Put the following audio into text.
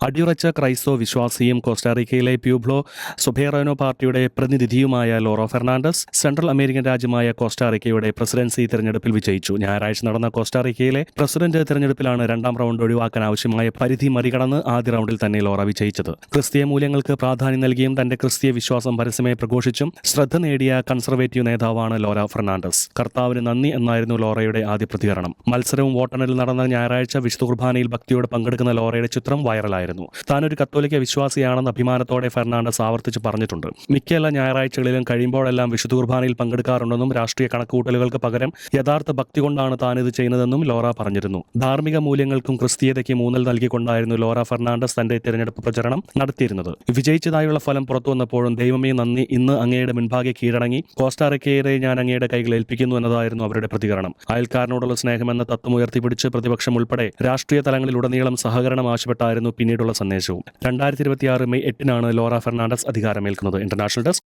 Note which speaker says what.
Speaker 1: അടിയുറച്ച ക്രൈസ്തവ വിശ്വാസിയും കോസ്റ്റാറിക്കയിലെ പ്യൂബ്ലോ സൊബേറോനോ പാർട്ടിയുടെ പ്രതിനിധിയുമായ ലോറോ ഫെർണാണ്ടസ് സെൻട്രൽ അമേരിക്കൻ രാജ്യമായ കോസ്റ്റാറിക്കയുടെ പ്രസിഡൻസി തെരഞ്ഞെടുപ്പിൽ വിജയിച്ചു. ഞായറാഴ്ച നടന്ന കോസ്റ്റാറിക്കയിലെ പ്രസിഡന്റ് തെരഞ്ഞെടുപ്പിലാണ് രണ്ടാം റൗണ്ട് ഒഴിവാക്കാൻ ആവശ്യമായ പരിധി മറികടന്ന് ആദ്യ റൗണ്ടിൽ തന്നെ ലോറ വിജയിച്ചത്. ക്രിസ്തീയ മൂല്യങ്ങൾക്ക് പ്രാധാന്യം നൽകിയും തന്റെ ക്രിസ്തീയ വിശ്വാസം പരസ്യമായി പ്രഘോഷിച്ചും ശ്രദ്ധ നേടിയ കൺസർവേറ്റീവ് നേതാവാണ് ലോറ ഫെർണാണ്ടസ്. കർത്താവിന് നന്ദി എന്നായിരുന്നു ലോറയുടെ ആദ്യ പ്രതികരണം. മത്സരവും വോട്ടെണ്ണലിൽ നടന്ന ഞായറാഴ്ച വിശുദ്ധ കുർബാനയിൽ ഭക്തിയോട് പങ്കെടുക്കുന്ന ലോറയുടെ ചിത്രം വൈറലായിരുന്നു ഒരു കത്തോലിക്ക വിശ്വാസിയാണെന്ന് അഭിമാനത്തോടെ ഫെർണാണ്ടസ് ആവർത്തിച്ച് പറഞ്ഞിട്ടുണ്ട്. മിക്ക എല്ലാ ഞായറാഴ്ചകളിലും കഴിയുമ്പോഴെല്ലാം വിശുദ്ധ കുർബാനയിൽ പങ്കെടുക്കാറുണ്ടെന്നും രാഷ്ട്രീയ കണക്കുകൂട്ടലുകൾക്ക് പകരം യഥാർത്ഥ ഭക്തി കൊണ്ടാണ് താൻ ഇത് ചെയ്യുന്നതെന്നും ലോറ പറഞ്ഞിരുന്നു. ധാർമ്മിക മൂല്യങ്ങൾക്കും ക്രിസ്തീയതയ്ക്കും ഊന്നൽ നൽകിക്കൊണ്ടായിരുന്നു ലോറ ഫെർണാണ്ടസ് തന്റെ തെരഞ്ഞെടുപ്പ് പ്രചരണം നടത്തിയിരുന്നത്. വിജയിച്ചതായുള്ള ഫലം പുറത്തു വന്നപ്പോഴും ദൈവമേ നന്ദി ഇന്ന് അങ്ങയുടെ മുൻപാകെ കീഴടങ്ങി കോസ്റ്റാറിക്കയെ ഞാൻ അങ്ങയുടെ കൈകൾ ഏൽപ്പിക്കുന്നു എന്നതായിരുന്നു അവരുടെ പ്രതികരണം. അയൽക്കാരനോടുള്ള സ്നേഹമെന്ന തത്വം ഉയർത്തിപ്പിടിച്ച് പ്രതിപക്ഷം ഉൾപ്പെടെ രാഷ്ട്രീയ തലങ്ങളിലുടനീളം സഹകരണം ആവശ്യപ്പെട്ടായിരുന്നു പിന്നീടുള്ള സന്ദേശവും. രണ്ടായിരത്തി ഇരുപത്തിയാറ് മെയ് എട്ടിനാണ് ലോറ ഫെർണാണ്ടസ് അധികാരമേൽക്കുന്നത്. International desk